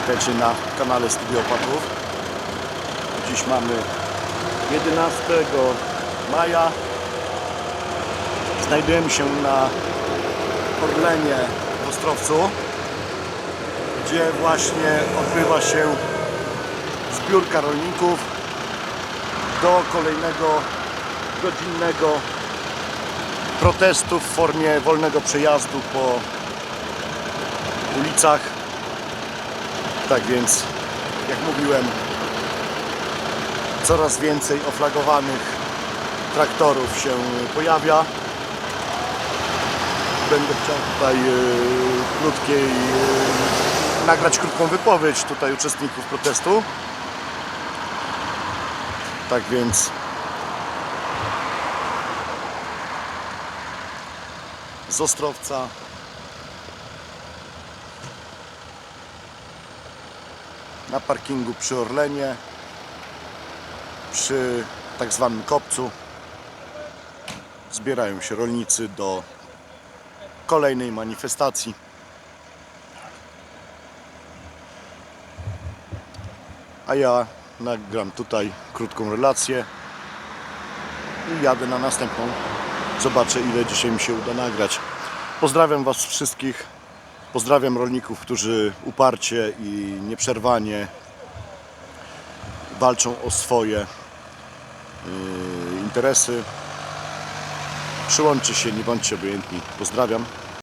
Witajcie na kanale Studiopatów. Dziś mamy 11 maja. Znajdujemy się na Orlenie w Ostrowcu, gdzie właśnie odbywa się zbiórka rolników do kolejnego godzinnego protestu w formie wolnego przejazdu po ulicach. Tak więc, jak mówiłem, coraz więcej oflagowanych traktorów się pojawia. Będę chciał tutaj e, krótkiej, e, nagrać krótką wypowiedź tutaj uczestników protestu. Tak więc z Ostrowca na parkingu przy Orlenie przy tak zwanym kopcu zbierają się rolnicy do kolejnej manifestacji. A ja nagram tutaj krótką relację i jadę na następną. Zobaczę ile dzisiaj mi się uda nagrać. Pozdrawiam Was wszystkich. Pozdrawiam rolników, którzy uparcie i nieprzerwanie walczą o swoje yy, interesy. Przyłączcie się, nie bądźcie obojętni. Pozdrawiam.